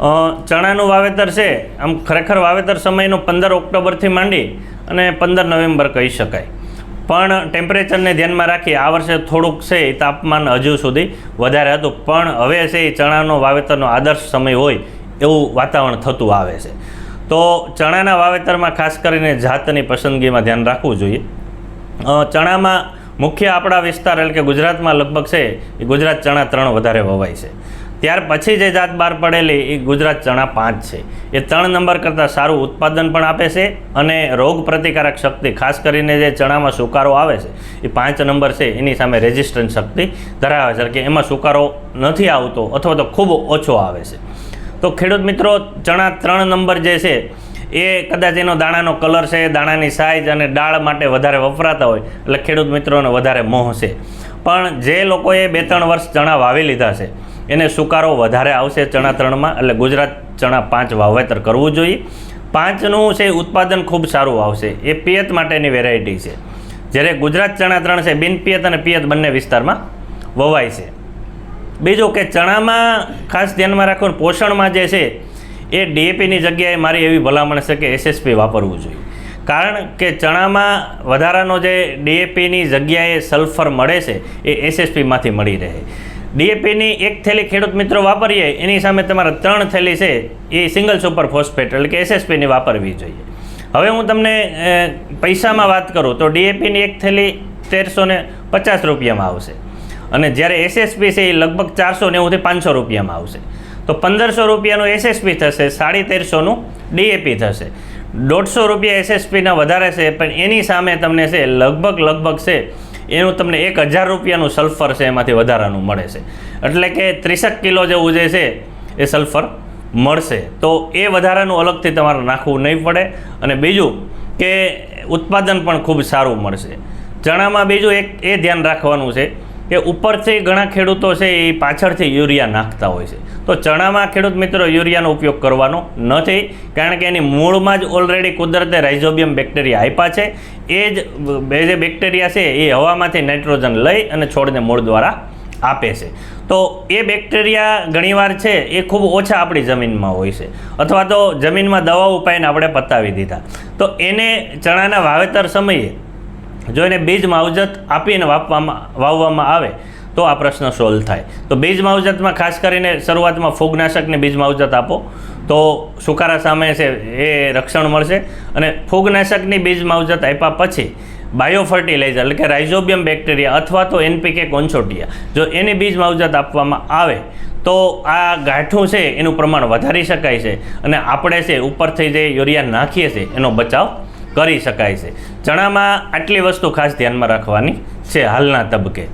ચણાનું વાવેતર છે, આમ ખરેખર વાવેતર સમયનો પંદર ઓક્ટોબરથી માંડી અને પંદર નવેમ્બર કહી શકાય. પણ ટેમ્પરેચરને ધ્યાનમાં રાખી આ વર્ષે થોડુંક છે એ તાપમાન હજુ સુધી વધારે હતું. પણ હવે છે એ ચણાનો વાવેતરનો આદર્શ સમય હોય એવું વાતાવરણ થતું આવે છે. તો ચણાના વાવેતરમાં ખાસ કરીને જાતની પસંદગીમાં ધ્યાન રાખવું જોઈએ. ચણામાં મુખ્ય આપણા વિસ્તાર એટલે કે ગુજરાતમાં લગભગ છે એ ગુજરાત ચણા ત્રણ વધારે વવાય છે. ત્યાર પછી જે જાત બહાર પડેલી એ ગુજરાત ચણા પાંચ છે. એ ત્રણ નંબર કરતાં સારું ઉત્પાદન પણ આપે છે અને રોગ પ્રતિકારક શક્તિ, ખાસ કરીને જે ચણામાં સુકારો આવે છે, એ પાંચ નંબર છે, એની સામે રેઝિસ્ટન્સ શક્તિ ધરાવે છે. કે એમાં સુકારો નથી આવતો અથવા તો ખૂબ ઓછો આવે છે. તો ખેડૂત મિત્રો, ચણા ત્રણ નંબર જે છે, એ કદાચ એનો દાણાનો કલર છે, દાણાની સાઇઝ અને દાળ માટે વધારે વપરાતા હોય, એટલે ખેડૂત મિત્રોને વધારે મોહ છે. પણ જે લોકોએ બે ત્રણ વર્ષ ચણા વાવી લીધા છે એને સુકારો વધારે આવશે ચણા ત્રણમાં, એટલે ગુજરાત ચણા પાંચ વાવેતર કરવું જોઈએ. પાંચનું છે ઉત્પાદન ખૂબ સારું આવશે. એ પિયત માટેની વેરાયટી છે. જ્યારે ગુજરાત ચણા ત્રણ છે બિન પિયત અને પિયત બંને વિસ્તારમાં વવાય છે. બીજું કે ચણામાં ખાસ ધ્યાનમાં રાખવાનું પોષણમાં જે છે, એ ડીએપીની જગ્યાએ મારી એવી ભલામણ છે કે એસએસપી વાપરવું જોઈએ. કારણ કે ચણામાં વધારાનો જે ડીએપીની જગ્યાએ સલ્ફર મળે છે, એ એસએસપીમાંથી મળી રહે. ડીએપીની એક થેલી ખેડૂત મિત્રો વાપરીએ, એની સામે તમારે ત્રણ થેલી છે, એ સિંગલ સુપર ફોસ્ફેટ, એટલે કે એસએસપીની વાપરવી જોઈએ. હવે હું તમને પૈસામાં વાત કરું, તો ડીએપીની એક થેલી તેરસો ને પચાસ રૂપિયામાં આવશે. અને જ્યારે એસએસપી છે, એ લગભગ ચારસો નેવુંથી પાંચસો રૂપિયામાં આવશે. તો પંદરસો રૂપિયાનું એસએસપી થશે, સાડી તેરસોનું ડીએપી થશે. દોઢસો રૂપિયા એસએસપીના વધારે છે, પણ એની સામે તમને છે લગભગ લગભગ છે એનું તમને એક હજાર રૂપિયાનું સલ્ફર છે, એમાંથી વધારાનું મળે છે. એટલે કે ત્રીસેક કિલો જેવું જે છે, એ સલ્ફર મળશે. તો એ વધારાનું અલગથી તમારે નાખવું નહીં પડે. અને બીજું કે ઉત્પાદન પણ ખૂબ સારું મળશે. ચણામાં બીજું એક એ ધ્યાન રાખવાનું છે કે ઉપરથી ઘણા ખેડૂતો છે એ પાછળથી યુરિયા નાખતા હોય છે. તો ચણામાં ખેડૂત મિત્રો યુરિયાનો ઉપયોગ કરવાનો નથી, કારણ કે એની મૂળમાં જ ઓલરેડી કુદરતે રાઇઝોબિયમ બેક્ટેરિયા આપ્યા છે. એ જ બે જે બેક્ટેરિયા છે એ હવામાંથી નાઇટ્રોજન લઈ અને છોડને મૂળ દ્વારા આપે છે. તો એ બેક્ટેરિયા ઘણીવાર છે એ ખૂબ ઓછા આપણી જમીનમાં હોય છે. અથવા તો જમીનમાં દવાઓ પાઈને આપણે પતાવી દીધા. તો એને ચણાના વાવેતર સમયે જો એને બીજ માવજત આપીને વાપવામાં વાવવામાં આવે, તો આ પ્રશ્ન સોલ્વ થાય. તો બીજ માવજતમાં ખાસ કરીને શરૂઆતમાં ફૂગનાશકની બીજ માવજત આપો, તો સુકારા સામે છે એ રક્ષણ મળશે. અને ફૂગનાશકની બીજ માવજત આપ્યા પછી બાયો ફર્ટિલાઇઝર એટલે કે રાઇઝોબિયમ બેક્ટેરિયા અથવા તો એનપીકે કોન્સોટિયા જો એની બીજ માવજત આપવામાં આવે, તો આ ગાંઠું છે એનું પ્રમાણ વધારી શકાય છે અને આપણે છે ઉપરથી જે યુરિયા નાખીએ છીએ એનો બચાવ કરી શકાય છે. ચણામાં આટલી વસ્તુ ખાસ ધ્યાનમાં રાખવાની છે હાલના તબકે